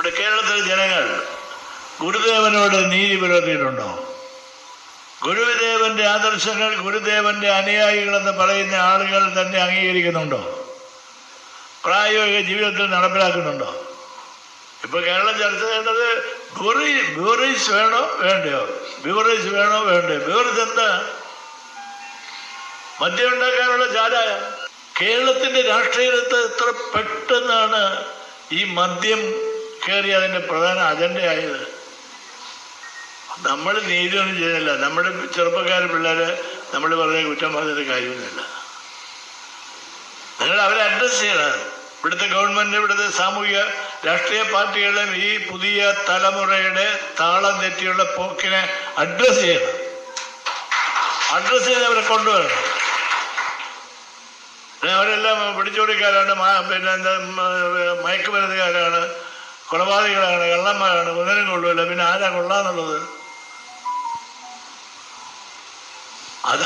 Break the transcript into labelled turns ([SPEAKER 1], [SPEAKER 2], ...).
[SPEAKER 1] നമ്മുടെ കേരളത്തിലെ ജനങ്ങൾ ഗുരുദേവനോട് നീതി പുലർത്തിയിട്ടുണ്ടോ? ഗുരുദേവന്റെ ആദർശങ്ങൾ ഗുരുദേവന്റെ അനുയായികളെന്ന് പറയുന്ന ആളുകൾ തന്നെ അംഗീകരിക്കുന്നുണ്ടോ? പ്രായോഗിക ജീവിതത്തിൽ നടപ്പിലാക്കുന്നുണ്ടോ? ഇപ്പൊ കേരളം ചർച്ച ചെയ്യേണ്ടത് ബ്യൂറി ബ്യൂറീസ് വേണോ വേണ്ടയോ? ബ്യൂറീസ് വേണോ വേണ്ടയോ? ബ്യൂറീസ് എന്താ? മദ്യം ഉണ്ടാക്കാനുള്ള ചാരായ കേരളത്തിന്റെ രാഷ്ട്രീയത്തെ എത്ര പെട്ടെന്നാണ് ഈ മദ്യം കയറി അതിന്റെ പ്രധാന അജണ്ടയായത് നമ്മൾ നീതിയൊന്നും ചെയ്യുന്നില്ല. നമ്മുടെ ചെറുപ്പക്കാർ പിള്ളേരെ നമ്മൾ പറഞ്ഞ കുറ്റം പറഞ്ഞിട്ട് കാര്യമൊന്നുമില്ല. നിങ്ങൾ അവരെ അഡ്രസ്സ് ചെയ്യണം. ഇവിടുത്തെ ഗവൺമെന്റ് ഇവിടുത്തെ സാമൂഹിക രാഷ്ട്രീയ പാർട്ടികളും ഈ പുതിയ തലമുറയുടെ താളം തെറ്റിയുള്ള പോക്കിനെ അഡ്രസ്സ് ചെയ്യണം. അഡ്രസ്സ് ചെയ്ത് അവരെ കൊണ്ടുവരണം. അവരെല്ലാം പിടിച്ചോടിക്കാരാണ് പിന്നെ മയക്കുമരുന്നുകാരാണ്. കൊലപാതകളാണ് കള്ളന്മാരാണ് ഒന്നിനും കൊള്ളൂല. പിന്നെ ആരാ കൊള്ളാന്നുള്ളത്? അത്